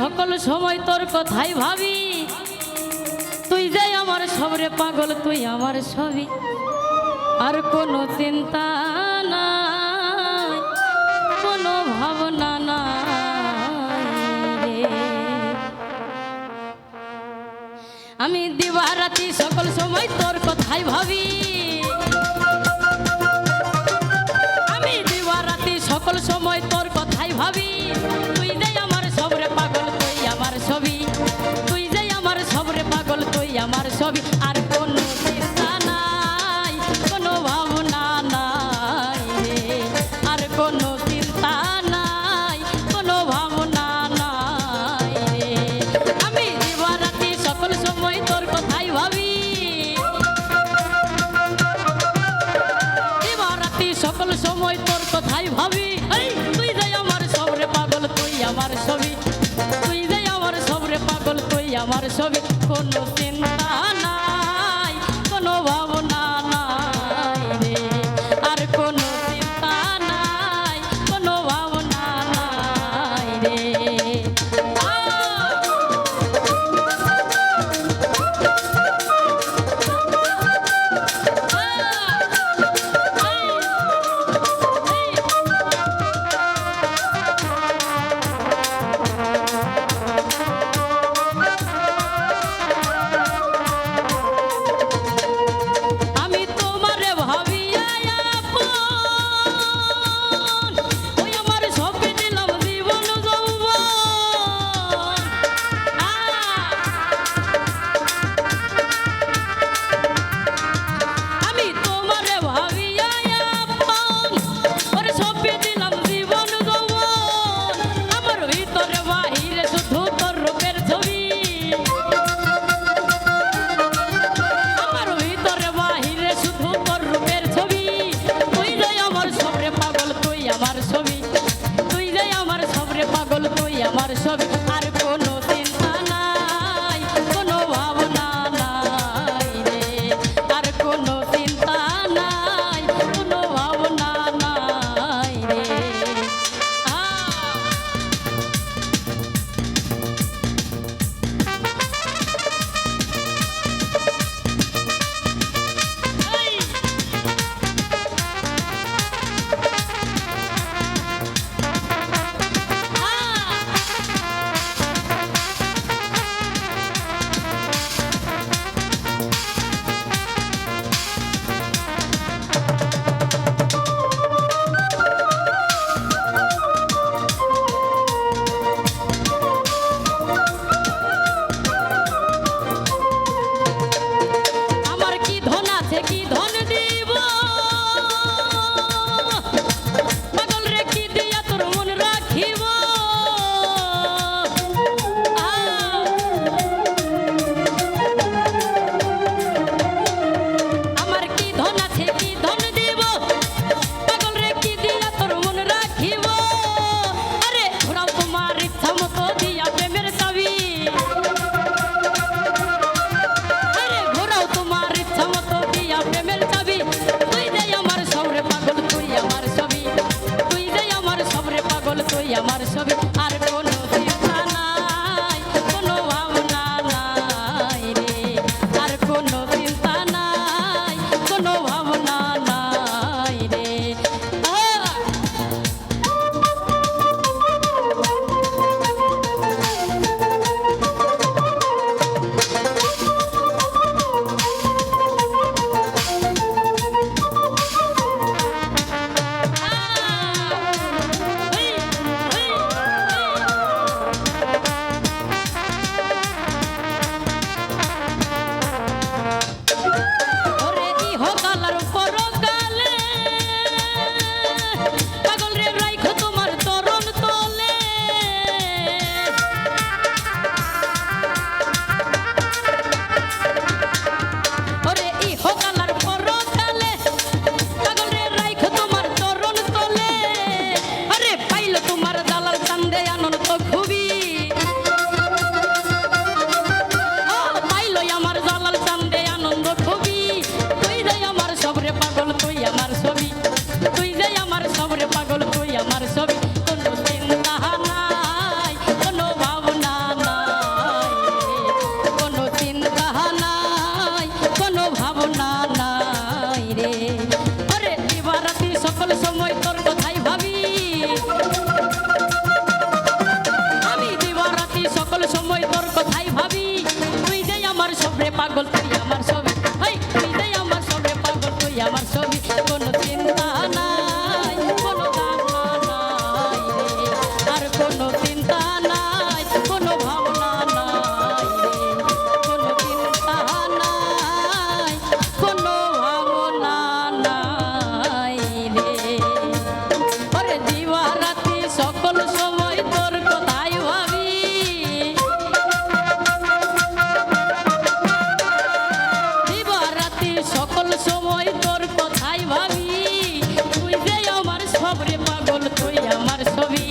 সকল সময় তোর কথাই ভাবি। তুই যাই আমার সবরে পাগল, তুই আমার সবই। আর কোনো চিন্তা নাই, কোনো ভাবনা নাই আমি দিবারাতি সকল সময় তোর কথাই ভাবি। আমি দিবারাতি সকল সময় তোর কথাই ভাবি। সকল সময় তোর কথাই ভাবি তুই যাই আমার সবরে পাগল, তুই আমার ছবি। তুই যাই আমার সবরে পাগল, তুই আমার ছবি। কোন চিন্তা আমার ছবি। তুই যাই আমার সবরে পাগল তুই আমার ছবি পাগল। তুই আমার ছবি